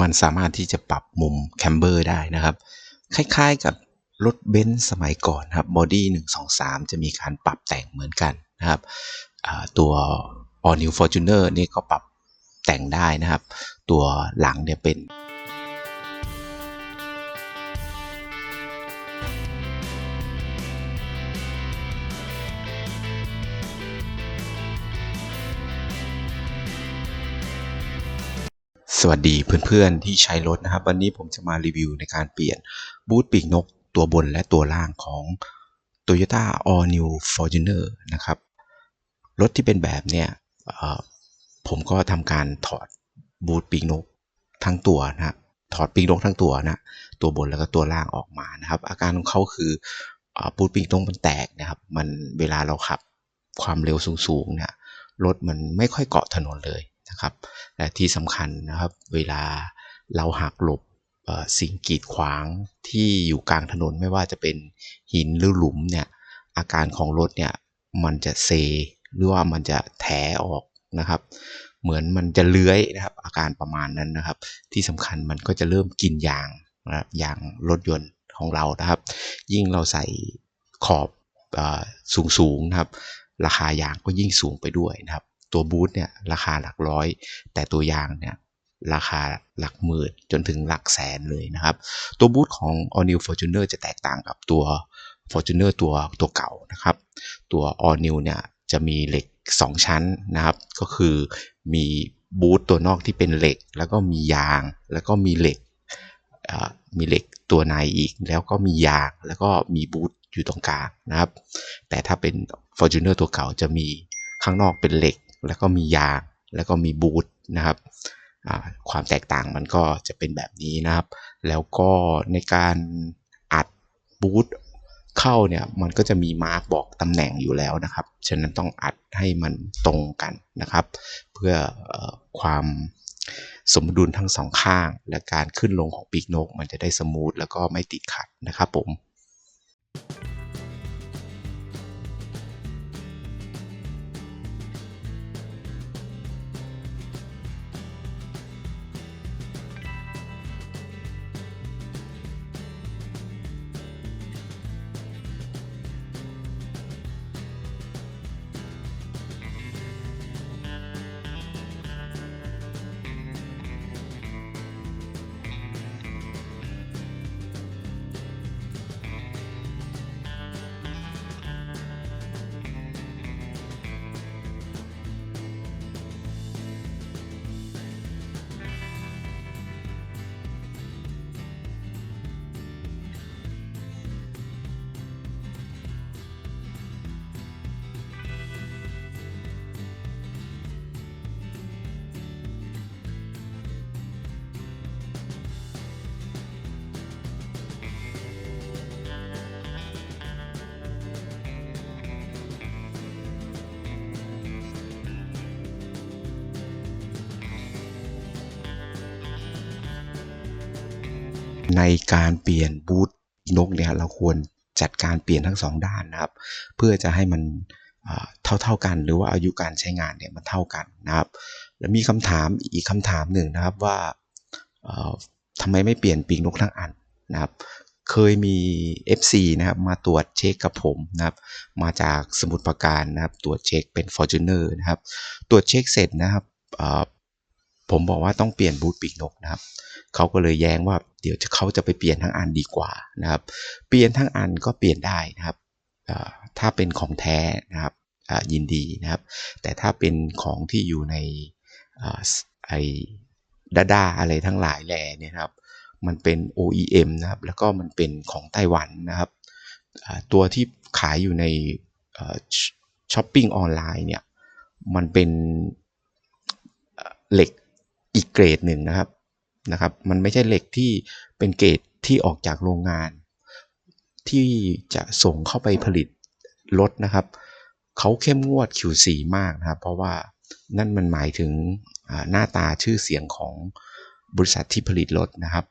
มันสามารถที่จะปรับมุมแคมเบอร์ได้นะครับ คล้ายๆกับรถเบนซ์สมัยก่อนครับบอดี้หนึ่งสองสามจะมีการปรับแต่งเหมือนกันนะครับตัว All New Fortuner นี่ก็ปรับแต่งได้นะครับ ตัวหลังเนี่ยเป็น สวัสดีเพื่อนๆที่ใช้รถนะครับ วันนี้ผมจะมารีวิวในการเปลี่ยนบูทปีกนกตัวบนและตัวล่างของ Toyota All New Fortuner นะครับ รถที่เป็นแบบเนี้ยผมก็ทำการถอดบูทปีกนกทั้งตัวนะถอดปีกนกทั้งตัวนะตัวบนแล้วก็ตัวล่างออกมานะครับ อาการของเขาคือบูทปีกนกมันแตกนะครับ มันเวลาเราขับความเร็วสูงๆเนี่ยรถมันไม่ค่อยเกาะถนนเลย นะครับและที่สำคัญนะครับเวลาเราหักหลบสิ่งกีดขวางที่อยู่กลางถนนไม่ว่าจะเป็นหินหรือหลุมเนี่ยอาการของรถเนี่ยมันจะเซหรือว่ามันจะแถออกนะครับ เหมือนมันจะเลื้อยนะครับ อาการประมาณนั้นนะครับ ที่สำคัญมันก็จะเริ่มกินยางนะครับยางรถยนต์ของเรานะครับ ยิ่งเราใส่ขอบสูงสูงนะครับ ราคายางก็ยิ่งสูงไปด้วยนะครับ ตัวบูทเนี่ยราคาหลักร้อย แต่ตัวยางเนี่ยราคาหลักหมื่นจนถึงหลักแสนเลยนะครับ ตัวบูทของ All New Fortuner จะแตกต่างกับตัว Fortuner ตัวตัวเก่านะครับ ตัว All New เนี่ยจะมีเหล็ก 2 ชั้นนะครับ ก็คือมีบูทตัวนอกที่เป็นเหล็ก แล้วก็มียาง แล้วก็มีเหล็กมีเหล็กตัวในอีก แล้วก็มียางแล้วก็มีบูทอยู่ตรงกลางนะครับ แต่ถ้าเป็น Fortuner ตัวเก่าจะมีข้างนอกเป็นเหล็ก แล้วก็มียางแล้วก็มีบูทนะครับความแตกต่างมันก็จะเป็นแบบนี้นะครับ แล้วก็ในการอัดบูทเข้าเนี่ยมันก็จะมีมาร์กบอกตำแหน่งอยู่แล้วนะครับ ฉะนั้นต้องอัดให้มันตรงกันนะครับ เพื่อความสมดุลทั้งสองข้าง และการขึ้นลงของปีกนก มันจะได้สมูทแล้วก็ไม่ติดขัดนะครับผม ในการเปลี่ยนบูทนกเนี่ยเราควรจัดการเปลี่ยนทั้งสองด้านนะครับ เพื่อจะให้มันเท่าเท่ากันหรือว่าอายุการใช้งานเนี่ยมันเท่ากันนะครับ แล้วมีคำถามอีกคำถามหนึ่งนะครับว่าทำไมไม่เปลี่ยนปีกนกทั้งอันนะครับ เคยมี FC นะครับมาตรวจเช็คกับผมนะครับ มาจากสมุดประการนะครับ ตรวจเช็คเป็น Fortuner นะครับ ตรวจเช็คเสร็จนะครับ ผมบอกว่าต้องเปลี่ยนบูทปีกนกนะครับเขาก็เลยแย้งว่าเดี๋ยวเขาจะไปเปลี่ยนทั้งอันดีกว่านะครับ เปลี่ยนทั้งอันก็เปลี่ยนได้นะครับถ้าเป็นของแท้นะครับยินดีนะครับ แต่ถ้าเป็นของที่อยู่ในไอ้ดาดาอะไรทั้งหลายแหล่เนี่ยครับ มันเป็น OEM นะครับ แล้วก็มันเป็นของไต้หวันนะครับ ตัวที่ขายอยู่ในช้อปปิ้งออนไลน์เนี่ย มันเป็นเหล็ก อีกเกรดหนึ่งนะครับนะครับ มันไม่ใช่เหล็กที่เป็นเกรดที่ออกจากโรงงาน ที่จะส่งเข้าไปผลิตรถนะครับเขาเข้มงวด Q4 มากนะครับ เพราะว่านั่นมันหมายถึงหน้าตาชื่อเสียงของบริษัทที่ผลิตรถนะครับ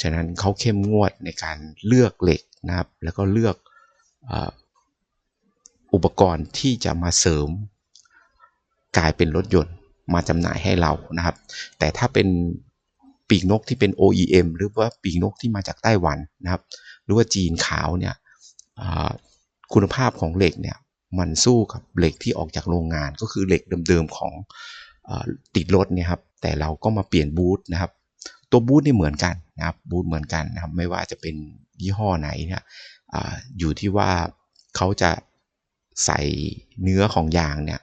ฉะนั้นเขาเข้มงวดในการเลือกเหล็กนะครับ แล้วก็เลือกอุปกรณ์ที่จะมาเสริมกลายเป็นรถยนต์ มาจำหน่ายให้เรานะครับ แต่ถ้าเป็นปีกนกที่เป็น OEM หรือว่าปีกนกที่มาจากไต้หวันนะครับ หรือว่าจีนขาวเนี่ยคุณภาพของเหล็กเนี่ยมันสู้กับเหล็กที่ออกจากโรงงานก็คือเหล็กเดิมๆของอติดรถเนี่ยครับแต่เราก็มาเปลี่ยนบูทนะครับ ตัวบูทนี่เหมือนกันนะครับบูทเหมือนกันนะครับ ไม่ว่าจะเป็นยี่ห้อไหนเนี่ยออยู่ที่ว่าเขาจะใส่เนื้อของยางเนี่ย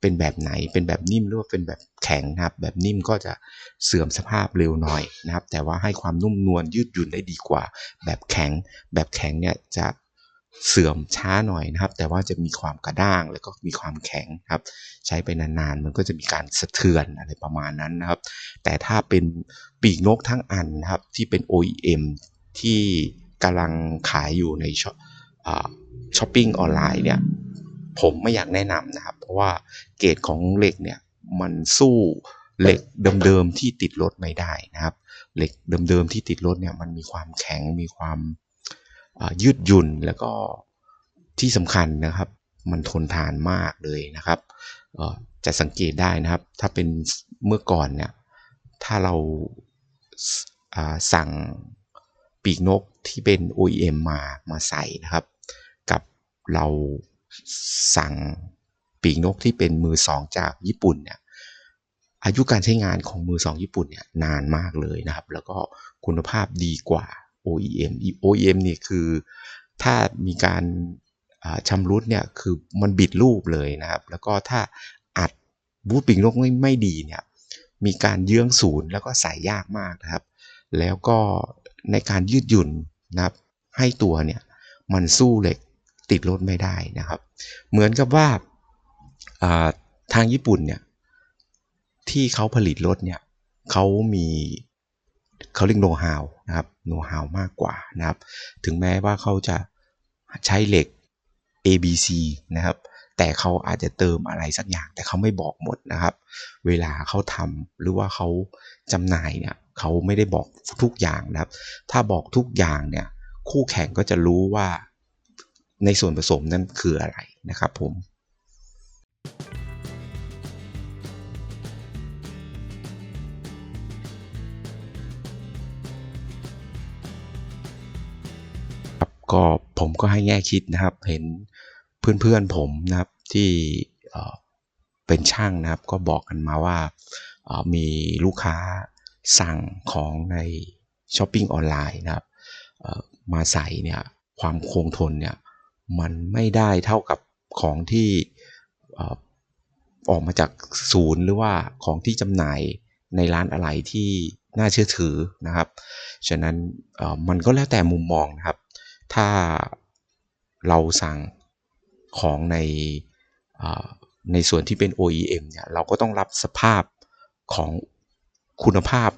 เป็นแบบไหน เป็นแบบนิ่มหรือว่าเป็นแบบแข็งนะครับ แบบนิ่มก็จะเสื่อมสภาพเร็วหน่อยนะครับ แต่ว่าให้ความนุ่มนวลยืดหยุ่นได้ดีกว่า แบบแข็ง แบบแข็งเนี่ยจะเสื่อมช้าหน่อยนะครับ แต่ว่าจะมีความกระด้างแล้วก็มีความแข็งครับ ใช้ไปนานๆ มันก็จะมีการสะเทือนอะไรประมาณนั้นนะครับ แต่ถ้าเป็นปีกนกทั้งอันนะครับที่เป็น OEM ที่กำลังขายอยู่ในช้อปปิ้งออนไลน์เนี่ย ผมไม่อยากแนะนำนะครับ เพราะว่าเกรดของเหล็กเนี่ยมันสู้เหล็กเดิมๆที่ติดรถไม่ได้นะครับ เหล็กเดิมๆที่ติดรถเนี่ยมันมีความแข็งมีความยืดหยุ่นแล้วก็ที่สำคัญนะครับ มันทนทานมากเลยนะครับจะสังเกตได้นะครับ ถ้าเป็นเมื่อก่อนเนี่ยถ้าเราสั่งปีกนกที่เป็น OEM มามาใส่นะครับ กับเรา สั่งปีกนกที่เป็นมือสองจากญี่ปุ่นเนี่ยอายุการใช้งานของมือสองญี่ปุ่นเนี่ยนานมากเลยนะครับ แล้วก็คุณภาพดีกว่า OEM OEM นี่คือถ้ามีการชำรุดเนี่ยคือมันบิดรูปเลยนะครับ แล้วก็ถ้าอัดบูทปีกนกไม่ไม่ดีเนี่ยมีการเยื้องศูนย์แล้วก็ใส่ยากมากนะครับ แล้วก็ในการยืดหยุ่นนะครับให้ตัวเนี่ยมันสู้เหล็ก ติดรถไม่ได้นะครับ เหมือนกับว่าทางญี่ปุ่นเนี่ยที่เขาผลิตรถเนี่ยเขามีเขาเรียกโน้ตฮาวนะครับโน้ตฮาวมากกว่านะครับ ถึงแม้ว่าเขาจะใช้เหล็ก ABC นะครับ แต่เขาอาจจะเติมอะไรสักอย่าง แต่เขาไม่บอกหมดนะครับ เวลาเขาทำหรือว่าเขาจำหน่ายเนี่ยเขาไม่ได้บอกทุกอย่างนะครับ ถ้าบอกทุกอย่างเนี่ยคู่แข่งก็จะรู้ว่า ในส่วนผสมนั้นคืออะไรนะครับผมก็ผมก็ให้แง่คิดนะครับ เห็นเพื่อนๆผมนะครับที่เป็นช่างนะครับ ก็บอกกันมาว่ามีลูกค้าสั่งของในช้อปปิ้งออนไลน์นะครับมาใส่เนี่ยความคงทนเนี่ย มันไม่ได้เท่ากับของที่ออกมาจากศูนย์หรือว่าของที่จำหน่ายในร้านอะไรที่น่าเชื่อถือนะครับ ฉะนั้นมันก็แล้วแต่มุมมองนะครับ ถ้าเราสั่งของในในส่วนที่เป็น OEM เนี่ยเราก็ต้องรับสภาพของคุณภาพ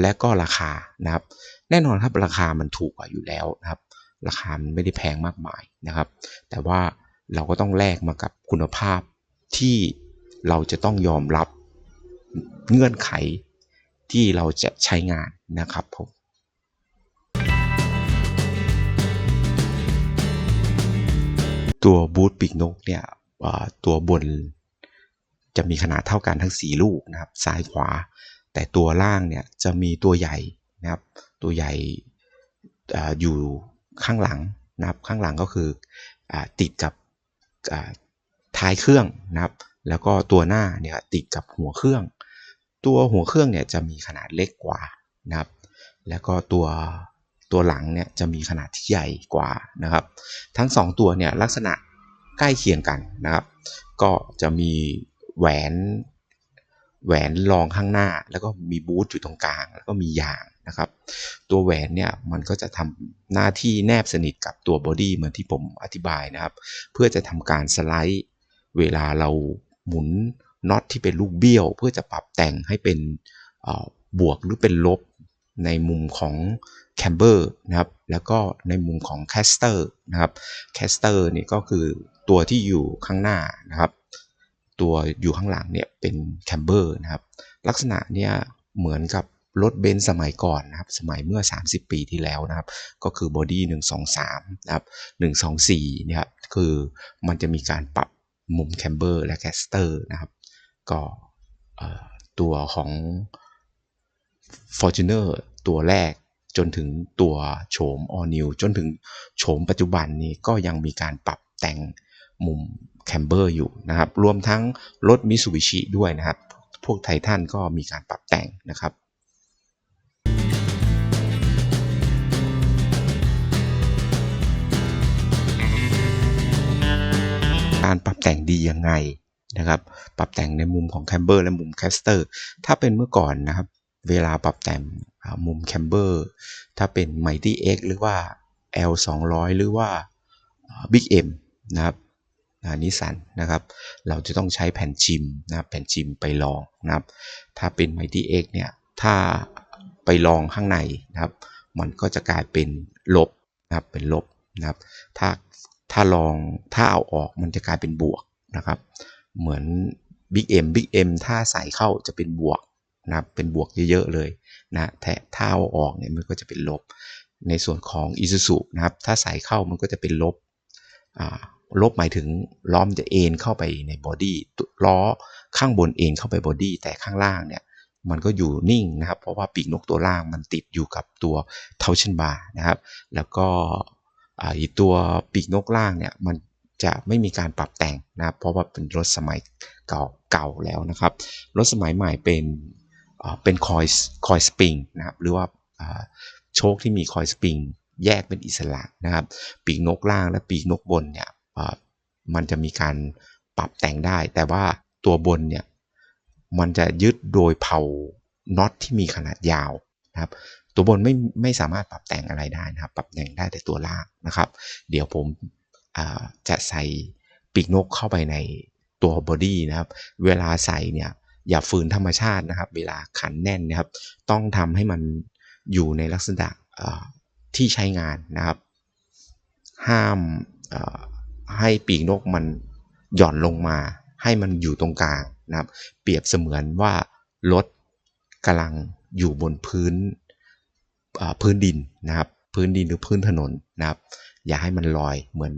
และก็ราคานะครับ แน่นอนครับราคามันถูกกว่าอยู่แล้วนะครับ ราคามันไม่ได้แพงมากมายนะครับ แต่ว่าเราก็ต้องแลกมากับคุณภาพที่เราจะต้องยอมรับเงื่อนไขที่เราจะใช้งานนะครับผมตัวบูทปีกนกเนี่ยตัวบนจะมีขนาดเท่ากันทั้ง 4 ลูกนะครับซ้ายขวา แต่ตัวล่างเนี่ยจะมีตัวใหญ่นะครับตัวใหญ่อยู่ ข้างหลังนะครับข้างหลังก็คืออติดกับท้ายเครื่องนะครับ แล้วก็ตัวหน้าเนี่ยติดกับหัวเครื่อง ตัวหัวเครื่องเนี่ยจะมีขนาดเล็กกว่านะครับ แล้วก็ตัวตัวหลังเนี่ยจะมีขนาดที่ใหญ่กว่านะครับ ทั้ง 2 ตัวเนี่ยลักษณะใกล้เคียงกันนะครับ ก็จะมีแหวนแหวนรองข้างหน้า แล้วก็มีบูทอยู่ตรงกลาง แล้วก็มียาง นะครับ ตัวแหวนเนี่ยมันก็จะทำหน้าที่แนบสนิทกับตัวบอดี้เหมือนที่ผมอธิบายนะครับ เพื่อจะทำการสไลด์เวลาเราหมุนน็อตที่เป็นลูกเบี้ยว เพื่อจะปรับแต่งให้เป็นบวกหรือเป็นลบในมุมของแคมเบอร์นะครับ แล้วก็ในมุมของแคสเตอร์นะครับ แคสเตอร์นี่ก็คือตัวที่อยู่ข้างหน้านะครับ ตัวอยู่ข้างหลังเนี่ยเป็นแคมเบอร์นะครับ ลักษณะเนี่ยเหมือนกับ รถเบนซ์สมัยก่อนนะครับ สมัยเมื่อ 30 ปีที่แล้วนะครับ ก็คือบอดี้123 นะครับ 124เนี่ยคือมันจะมีการปรับมุมแคมเบอร์และแคสเตอร์นะครับ ก็ตัวของ Fortuner ตัวแรกจนถึงตัวโฉม All New จนถึงโฉมปัจจุบันนี้ก็ยังมีการปรับแต่งมุมแคมเบอร์อยู่นะครับ รวมทั้งรถ Mitsubishi ด้วยนะครับ พวกไททันก็มีการปรับแต่งนะครับ การปรับแต่งดียังไงนะครับ ปรับแต่งในมุมของแคมเบอร์และมุมแคสเตอร์ถ้าเป็นเมื่อก่อนนะครับ เวลาปรับแต่งมุมแคมเบอร์ถ้าเป็น Mighty X หรือว่า L 200 หรือว่า Big M นะครับนิสันนะครับ เราจะต้องใช้แผ่นชิมนะครับแผ่นชิมไปลองนะครับ ถ้าเป็น Mighty X เนี่ย ถ้าไปลองข้างในนะครับ มันก็จะกลายเป็นลบนะครับ เป็นลบนะครับ ถ้า ถ้าลองถ้าเอาออกมันจะกลายเป็นบวกนะครับ เหมือน Big M Big M ถ้าใส่เข้าจะเป็นบวกนะครับเป็นบวกเยอะๆเลยนะแต่ถ้าเอาออกเนี่ยมันก็จะเป็นลบ ในส่วนของ Isuzu นะครับถ้าใส่เข้ามันก็จะเป็นลบลบหมายถึงล้อมจะเอ็นเข้าไปในบอดี้ล้อข้างบนเอ็นเข้าไปบอดี้แต่ข้างล่างเนี่ยมันก็อยู่นิ่งนะครับ เพราะว่าปีกนกตัวล่างมันติดอยู่กับตัวเทาชันบาร์นะครับ แล้วก็ อีตัวปีกนกล่างเนี่ยมันจะไม่มีการปรับแต่งนะครับเพราะว่าเป็นรถสมัยเก่าเก่าแล้วนะครับ รถสมัยใหม่เป็นเป็นคอยคอยสปริงนะครับหรือว่าโชคที่มีคอยสปริงแยกเป็นอิสระนะครับ ปีกนกล่างและปีกนกบนเนี่ยมันจะมีการปรับแต่งได้ แต่ว่าตัวบนเนี่ยมันจะยึดโดยเผาน็อตที่มีขนาดยาวนะครับ ตัวบนไม่ไม่สามารถปรับแต่งอะไรได้นะครับ ปรับแต่งได้แต่ตัวล่างนะครับ เดี๋ยวผมจะใส่ปีกนกเข้าไปในตัวบอดี้นะครับ เวลาใส่เนี่ยอย่าฝืนธรรมชาตินะครับ เวลาขันแน่นนะครับ ต้องทำให้มันอยู่ในลักษณะที่ใช้งานนะครับ ห้ามให้ปีกนกมันหย่อนลงมา ให้มันอยู่ตรงกลางนะครับ เปรียบเสมือนว่ารถกำลังอยู่บนพื้น พื้นดินนะครับ พื้นดินหรือพื้นถนนนะครับ อย่าให้มันลอยเหมือน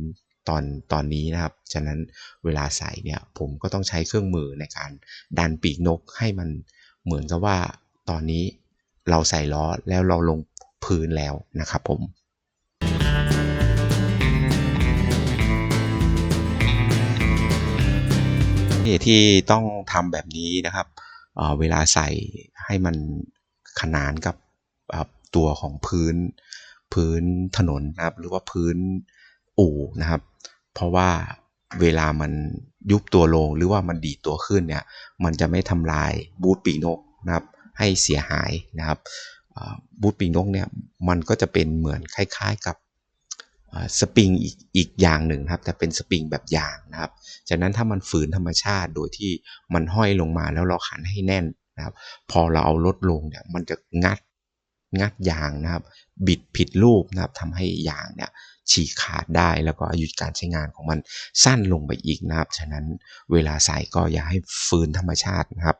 ตอนตอนนี้นะครับ ฉะนั้นเวลาใส่เนี่ยผมก็ต้องใช้เครื่องมือในการดันปีกนกให้มันเหมือนกับว่าตอนนี้เราใส่ล้อแล้วเราลงพื้นแล้วนะครับผมที่ต้องทำแบบนี้นะครับเเวลาใส่ให้มันขนานกับ ตัวของพื้น พื้นถนนนะครับ หรือว่าพื้นอู่นะครับ เพราะว่าเวลามันยุบตัวลงหรือว่ามันดีตัวขึ้นเนี่ย มันจะไม่ทำลายบูทปีกนกนะครับ ให้เสียหายนะครับบูทปีกนกเนี่ยมันก็จะเป็นเหมือนคล้าย ๆกับสปริงอีกอีกอย่างหนึ่งครับ แต่เป็นสปริงแบบยางนะครับ จากนั้นถ้ามันฝืนธรรมชาติโดยที่มันห้อยลงมาแล้วเราขันให้แน่นนะครับ พอเราเอาลดลงเนี่ยมันจะงัด งัดยางนะครับ บิดผิดรูปนะครับทำให้ยางเนี่ยฉีกขาดได้แล้วก็อายุการใช้งานของมันสั้นลงไปอีกนะครับ ฉะนั้นเวลาใส่ก็อย่าให้ฝืนธรรมชาตินะครับ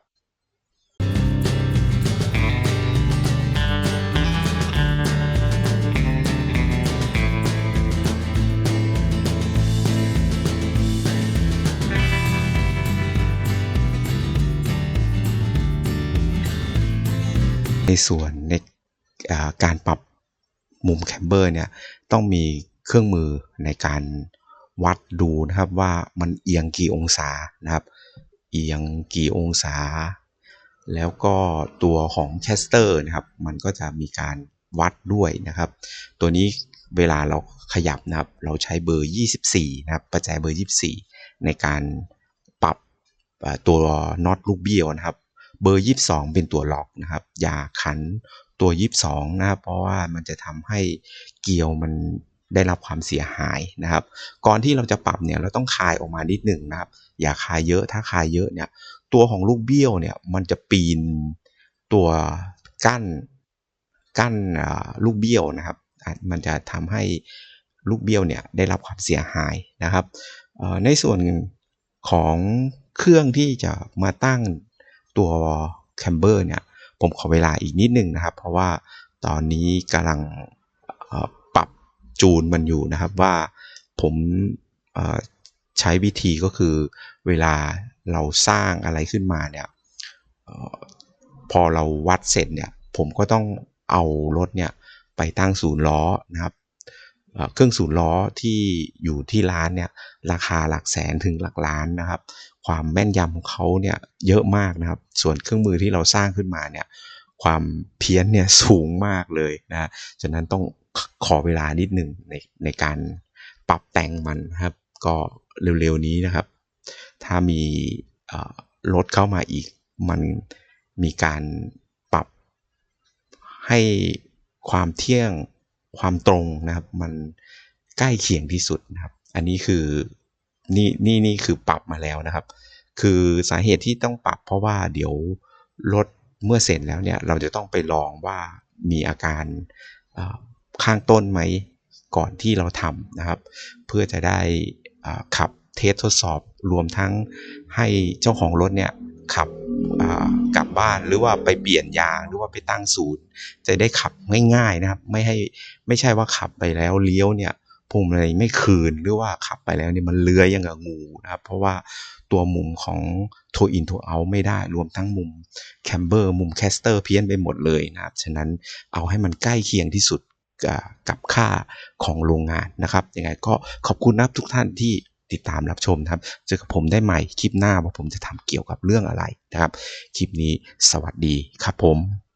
ในส่วนใน การปรับมุมแคมเบอร์เนี่ยต้องมีเครื่องมือในการวัดดูนะครับว่ามันเอียงกี่องศานะครับ เอียงกี่องศา แล้วก็ตัวของแคสเตอร์นะครับ มันก็จะมีการวัดด้วยนะครับ ตัวนี้เวลาเราขยับนะครับ เราใช้เบอร์ 24 นะครับ ประแจเบอร์ 24 ในการปรับตัวน็อตลูกเบี้ยวนะครับ เบอร์ 22 เป็นตัวล็อกนะครับ อย่าขันตัว 22 นะครับ เพราะว่ามันจะทำให้เกลียวมันได้รับความเสียหายนะครับ ก่อนที่เราจะปรับเนี่ยเราต้องคายออกมานิดหนึ่งนะครับ อย่าคายเยอะถ้าคายเยอะเนี่ยตัวของลูกเบี้ยวเนี่ยมันจะปีนตัวกั้นกั้นลูกเบี้ยวนะครับ มันจะทำให้ลูกเบี้ยวเนี่ยได้รับความเสียหายนะครับ ในส่วนของเครื่องที่จะมาตั้ง ตัวแคมเบอร์เนี่ยผมขอเวลาอีกนิดนึงนะครับ เพราะว่าตอนนี้กำลังปรับจูนมันอยู่นะครับว่าผมใช้วิธีก็คือเวลาเราสร้างอะไรขึ้นมาเนี่ยพอเราวัดเสร็จเนี่ยผมก็ต้องเอารถเนี่ยไปตั้งศูนย์ล้อนะครับเอ่อเครื่องศูนย์ล้อที่อยู่ที่ร้านเนี่ยราคาหลักแสนถึงหลักล้านนะครับ ความแม่นยำของเขาเนี่ยเยอะมากนะครับ ส่วนเครื่องมือที่เราสร้างขึ้นมาเนี่ยความเพี้ยนเนี่ยสูงมากเลยนะฉะนั้นต้องขอเวลานิดหนึ่งในในการปรับแต่งมันนะครับ ก็เร็วๆนี้นะครับ ถ้ามีรถเข้ามาอีก มันมีการปรับให้ความเที่ยงความตรงนะครับ มันใกล้เคียงที่สุดนะครับ อันนี้คือ นี่นี่นี่คือปรับมาแล้วนะครับ คือสาเหตุที่ต้องปรับเพราะว่าเดี๋ยวรถเมื่อเสร็จแล้วเนี่ยเราจะต้องไปลองว่ามีอาการข้างต้นไหมก่อนที่เราทำนะครับ เพื่อจะได้ขับเทสทดสอบรวมทั้งให้เจ้าของรถเนี่ยขับกลับบ้านหรือว่าไปเปลี่ยนยางหรือว่าไปตั้งศูนย์ จะได้ขับง่ายๆนะครับ ไม่ให้ไม่ใช่ว่าขับไปแล้วเลี้ยวเนี่ย พวงมาลัยไม่คืนหรือว่าขับไปแล้วเนี่ยมันเลื้อยยังกับงูนะครับ เพราะว่าตัวมุมของโทอินโทเอาไม่ได้ รวมทั้งมุมแคมเบอร์มุมแคสเตอร์เพี้ยนไปหมดเลยนะครับ ฉะนั้นเอาให้มันใกล้เคียงที่สุดกับกับค่าของโรงงานนะครับ ยังไงก็ขอบคุณนะครับทุกท่านที่ติดตามรับชมนะครับ เจอกับผมได้ใหม่คลิปหน้าว่าผมจะทำเกี่ยวกับเรื่องอะไรนะครับ คลิปนี้สวัสดีครับผม